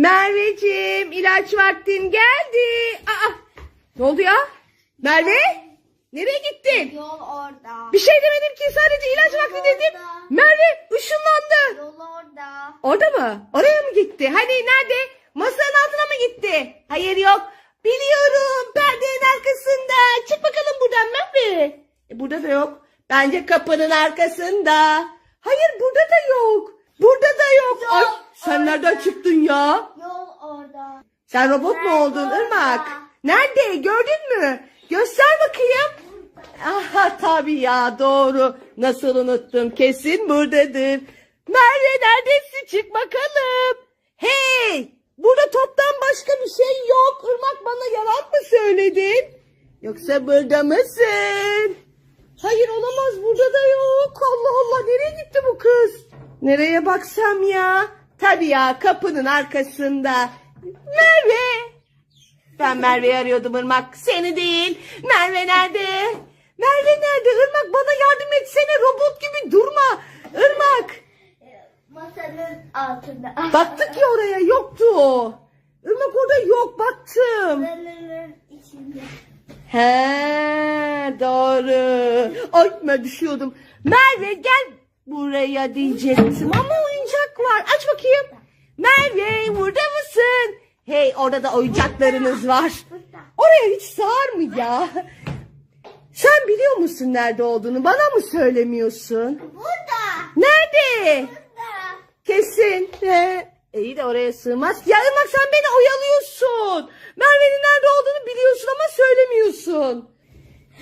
Merveciğim ilaç vaktin geldi. Aa, ne oldu ya? Merve? Nereye gittin? Yol orada. Bir şey demedim ki sadece ilaç vakti dedim. Merve ışınlandı. Yol orada. Orada mı? Oraya mı gitti? Hani nerede? Masanın altına mı gitti? Hayır yok. Biliyorum perdenin arkasında. Çık bakalım buradan Merve. E, burada da yok. Bence kapının arkasında. Hayır burada da yok. Burada da yok. Ay, sen nereden çıktın ya? Yol orada. Sen robot mu oldun orada. Irmak? Nerede? Gördün mü? Göster bakayım. Aha tabii ya doğru. Nasıl unuttum? Kesin buradadır. Merve neredesin? Çık bakalım. Hey! Burada toptan başka bir şey yok. Irmak bana yalan mı söyledin? Yoksa burada mısın? Hayır olamaz burada da yok. Allah Allah nereye gitti bu kız? Nereye baksam ya? Tabii ya kapının arkasında. Merve! Ben Merve'yi arıyordum Irmak. Seni değil. Merve nerede? Merve nerede? Irmak bana yardım etsene. Robot gibi durma. Irmak. Masanın altında. Baktık ya oraya yoktu o. Irmak orada yok baktım. Masanın içinde. He doğru. Ay ben düşüyordum. Merve gel buraya diyecektim ama var. Aç bakayım. Merve burada mısın? Hey orada da oyuncaklarınız var. Oraya hiç sığar mı ya? Sen biliyor musun nerede olduğunu? Bana mı söylemiyorsun? Burada. Nerede? Burada. Kesin. He. İyi de oraya sığmaz. Ya Irmak sen beni oyalıyorsun. Merve'nin nerede olduğunu biliyorsun ama söylemiyorsun.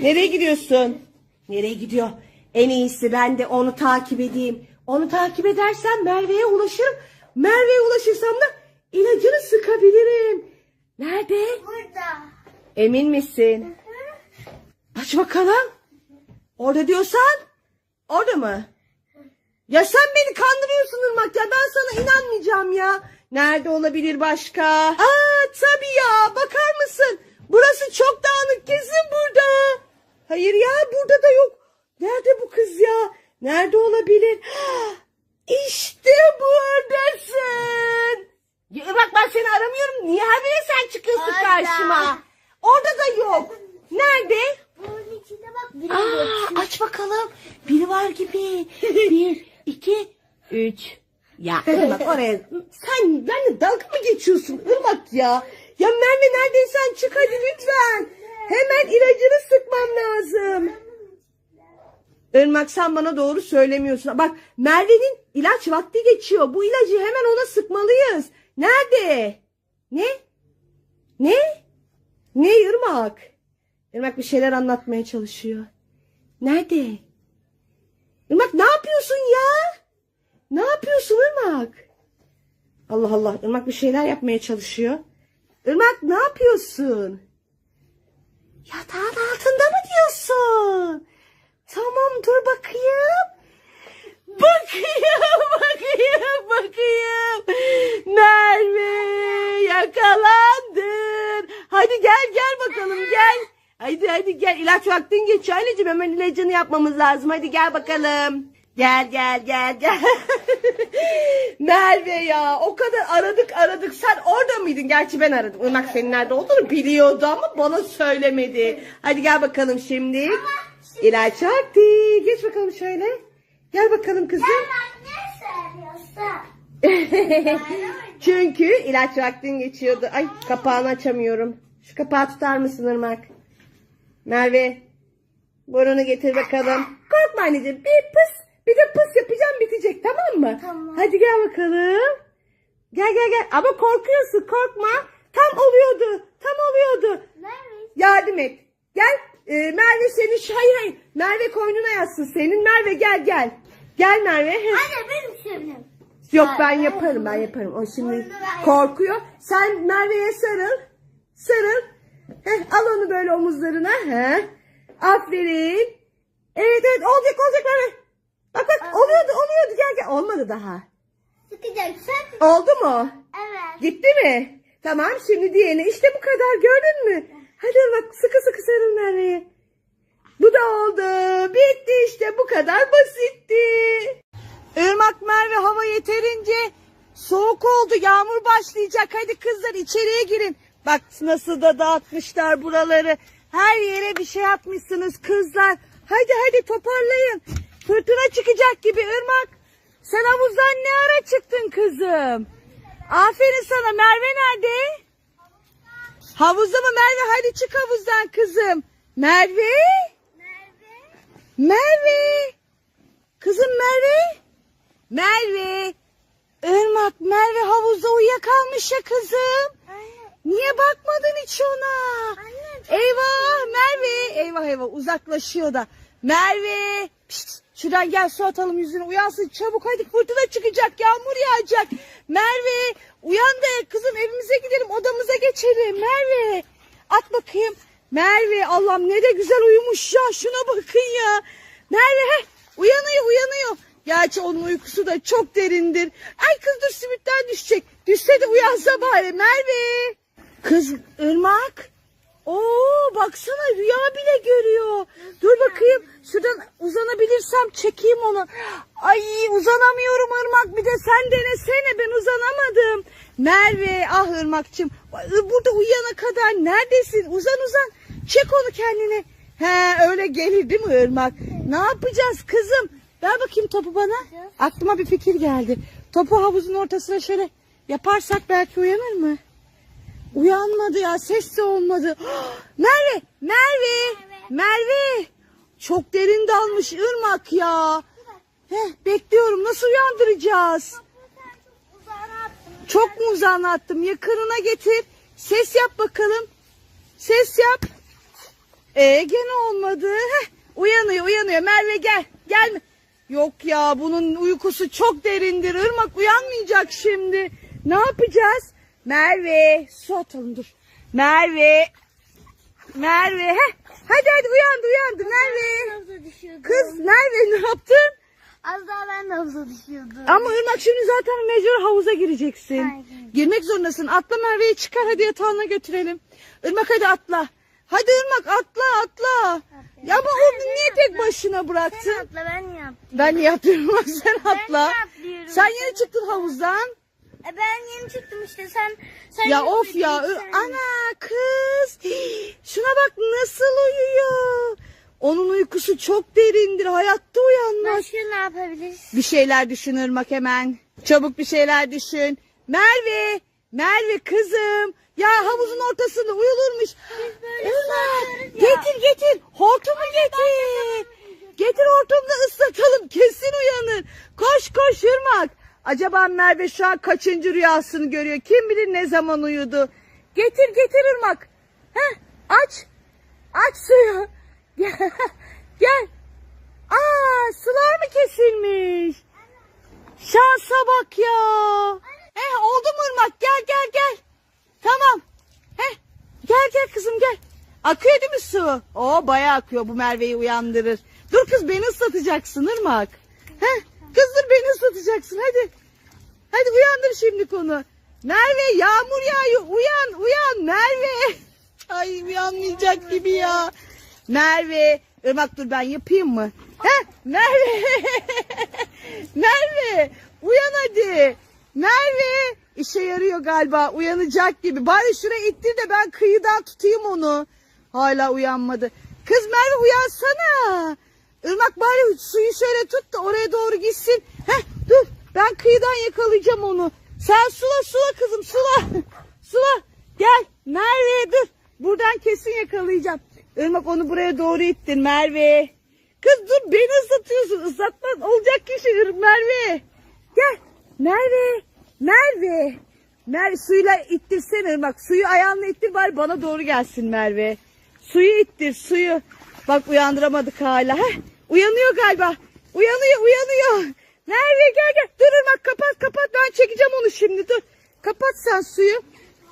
Nereye gidiyorsun? Nereye gidiyor? En iyisi ben de onu takip edeyim. Onu takip edersem Merve'ye ulaşırım. Merve'ye ulaşırsam da ilacını sıkabilirim. Nerede? Burada. Emin misin? Aç bakalım. Orada diyorsan orada mı? Ya sen beni kandırıyorsun Irmak ya ben sana inanmayacağım ya. Nerede olabilir başka? Aa tabii ya bakar mısın? Burası çok dağınık kesin burada. Hayır ya burada da yok. Nerede bu kız ya? Nerede olabilir? İşte buradasın. Ya Irmak ben seni aramıyorum. Niye habire sen çıkıyorsun Orada. karşıma? Orada da yok. Nerede? Bunun içinde bak biri Aa, aç bakalım. Biri var gibi. Bir, iki, üç. Ya Irmak oraya. Sen benimle dalga mı geçiyorsun Irmak ya? Ya Merve neredeysen çık hadi lütfen. Hemen ilacını sıkmam lazım. Irmak sen bana doğru söylemiyorsun. Bak Merve'nin ilaç vakti geçiyor. Bu ilacı hemen ona sıkmalıyız. Nerede? Ne? Ne? Ne Irmak? Irmak bir şeyler anlatmaya çalışıyor. Nerede? Irmak ne yapıyorsun ya? Ne yapıyorsun Irmak? Allah Allah Irmak bir şeyler yapmaya çalışıyor. Irmak ne yapıyorsun? Yatağın altında mı diyorsun? Tamam dur bakayım. Bakayım, bakayım, bakayım. Merve yakalandın. Hadi gel gel bakalım gel. Hadi hadi gel ilaç vaktin geçiyor anneciğim hemen ilacını yapmamız lazım. Hadi gel bakalım. Gel gel gel gel. Merve ya o kadar aradık aradık sen orada mıydın? Gerçi ben aradım. Irmak senin nerede olduğunu biliyordu ama bana söylemedi. Hadi gel bakalım şimdi. İlaç vakti. Geç bakalım şöyle. Gel bakalım kızım. Çünkü ilaç vaktin geçiyordu. Ay kapağını açamıyorum. Şu kapağı tutar mısın Irmak? Merve. Burnunu getir bakalım. Korkma anneciğim. Bir pıs bir de pıs yapacağım bitecek tamam mı? Tamam. Hadi gel bakalım. Gel gel gel. Ama korkuyorsun korkma. Tam oluyordu. Tam oluyordu. Nerede? Yardım et. Gel. Ee, Merve senin hayır hayır. Merve koynuna yatsın senin. Merve gel gel. Gel Merve. Anne benim sevimim. Yok ben yaparım ben yaparım. O şimdi korkuyor. Sen Merve'ye sarıl. Sarıl. Heh, al onu böyle omuzlarına. Heh. Aferin. Evet evet olacak olacak Merve. Bak bak oluyordu oluyordu gel gel. Olmadı daha. Sıkacaksın. Oldu mu? Evet. Gitti mi? Tamam şimdi diğerini. İşte bu kadar gördün mü? Hadi bak sıkı sıkı sarıl Merve'ye. Bu da oldu. Bitti işte bu kadar basitti. Irmak Merve hava yeterince Soğuk oldu yağmur başlayacak. Hadi kızlar içeriye girin. Bak nasıl da dağıtmışlar buraları. Her yere bir şey atmışsınız kızlar. Hadi hadi toparlayın. Fırtına çıkacak gibi Irmak. Sen havuzdan ne ara çıktın kızım? Aferin sana Merve nerede? Havuzda mı Merve? Hadi çık havuzdan kızım. Merve? Merve? Kızım Merve? Merve? Irmak Merve havuzda uyuyakalmış ya kızım. Niye bakmadın hiç ona? Eyvah Merve. Eyvah eyvah uzaklaşıyor da. Merve. Pişt, şuradan gel su atalım yüzüne uyansın çabuk hadi fırtına çıkacak yağmur yağacak. Merve uyan da kızım evimize gidelim odamıza geçelim. Merve at bakayım. Merve Allah'ım ne de güzel uyumuş ya şuna bakın ya. Merve heh, uyanıyor uyanıyor. Gerçi onun uykusu da çok derindir. Ay kız dur simitten düşecek. Düşse de uyansa bari Merve. Kız Irmak. Oo baksana rüya bile görüyor. Dur bakayım şuradan uzanabilirsem çekeyim onu. Ay uzanamıyorum Irmak bir de sen denesene ben uzanamadım. Merve ah Irmak'cığım burada uyuyana kadar neredesin? Uzan uzan çek onu kendine. He öyle gelir değil mi Irmak? Ne yapacağız kızım? Ver bakayım topu bana. Aklıma bir fikir geldi. Topu havuzun ortasına şöyle yaparsak belki uyanır mı? Uyanmadı ya ses de olmadı. Merve, Merve, Merve. Çok derin dalmış ırmak ya. Heh, bekliyorum nasıl uyandıracağız? Çok mu uzağına attım? Yakınına getir. Ses yap bakalım. Ses yap. Ee gene olmadı. Heh, uyanıyor uyanıyor. Merve gel. Gelme. Yok ya bunun uykusu çok derindir. Irmak uyanmayacak şimdi. Ne yapacağız? Merve. Su atalım dur. Merve. Merve. Heh. Hadi hadi uyandı uyandı Merve. Kız Merve ne yaptın? Az daha ben de havuza düşüyordum. Ama Irmak şimdi zaten mecbur havuza gireceksin. Aynen. Girmek zorundasın. Atla Merve'yi çıkar hadi yatağına götürelim. Irmak hadi atla. Hadi Irmak atla atla. Ya ama onu niye tek başına bıraktın? Sen atla ben yaptım. Ben Bak sen atla. atlıyorum. Sen yeni çıktın havuzdan. E ben yeni çıktım işte sen. sen Ya of ya. sen- Ana kız. Hii, Şuna bak nasıl uyuyor. Onun uykusu çok derindir. Hayatta uyanmaz. Başka ne yapabiliriz? Bir şeyler düşün Irmak hemen. Çabuk bir şeyler düşün. Merve, Merve kızım. Ya havuzun ortasında uyulurmuş. böyle Irmak, saklarız ya. getir getir. Hortumu getir. Getir hortumla ıslatalım. Kesin uyanır. Koş koş Irmak. Acaba Merve şu an kaçıncı rüyasını görüyor? Kim bilir ne zaman uyudu. Getir getir Irmak. Heh, aç. Aç suyu. Gel. Gel. Aa sular mı kesilmiş? Şansa bak ya. Eh oldu mu ırmak? Gel gel gel. Tamam. Heh. Gel gel kızım gel. Akıyor değil mi su? Oo bayağı akıyor bu Merve'yi uyandırır. Dur kız beni ıslatacaksın ırmak. Heh. Kız dur beni ıslatacaksın hadi. Şimdi konu. Merve yağmur yağıyor. Uyan uyan Merve. Ay uyanmayacak gibi ya. Merve. Irmak dur ben yapayım mı? Heh, Merve. Merve. Uyan hadi. Merve. İşe yarıyor galiba. Uyanacak gibi. Bari şuraya ittir de ben kıyıdan tutayım onu. Hala uyanmadı. Kız Merve uyansana. Irmak bari suyu şöyle tut da oraya doğru gitsin. Heh dur. Ben kıyıdan yakalayacağım onu. Sen sula sula kızım sula. sula. Gel. Merve dur. Buradan kesin yakalayacağım. Irmak onu buraya doğru ittin Merve. Kız dur beni ıslatıyorsun. Islatmaz olacak kişi Merve. Gel. Merve. Merve. Merve suyla ittirsene Irmak. Suyu ayağınla ittir bari bana doğru gelsin Merve. Suyu ittir suyu. Bak uyandıramadık hala. Heh, uyanıyor galiba. Uyanıyor uyanıyor. Merve gel gel. Dur Irmak kapat kapat. Şimdi dur. Kapat sen suyu.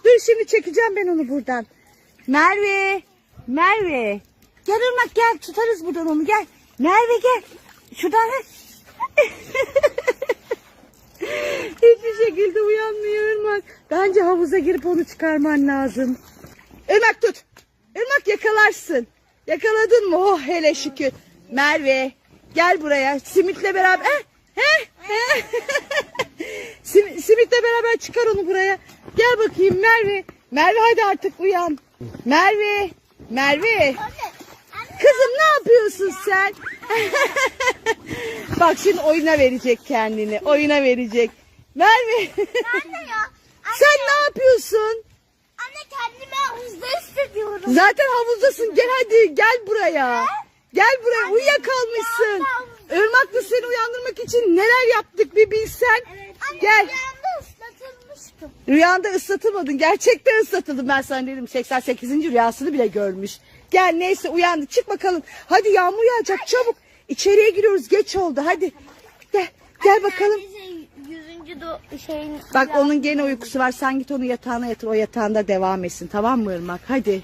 Dur şimdi çekeceğim ben onu buradan. Merve. Merve. Gel Irmak gel tutarız buradan onu gel. Merve gel. Şuradan. Hiçbir şekilde uyanmıyor Irmak. Bence havuza girip onu çıkarman lazım. Irmak tut. Irmak yakalarsın. Yakaladın mı? Oh hele şükür. Merve gel buraya. Simitle beraber. Eh, eh, eh. Sim, Simit'le beraber çıkar onu buraya. Gel bakayım Merve. Merve hadi artık uyan. Merve. Merve. Kızım ne yapıyorsun sen? Bak şimdi oyuna verecek kendini. Oyuna verecek. Merve. Sen ne yapıyorsun? Anne kendimi havuzda hissediyorum. Zaten havuzdasın. Gel hadi gel buraya. Gel buraya uyuyakalmışsın. Irmak da seni uyandırmak için neler yaptık bir bilsen. Anne Gel. rüyamda ıslatılmıştım. Rüyanda ıslatılmadın. Gerçekten ıslatıldım. Ben sana dedim 88. rüyasını bile görmüş. Gel neyse uyandı. Çık bakalım. Hadi yağmur yağacak çabuk. İçeriye giriyoruz. Geç oldu. Hadi. Gel. Gel bakalım. Şeyin. Bak onun gene uykusu var. Sen git onu yatağına yatır. O yatağında devam etsin. Tamam mı Irmak? Hadi.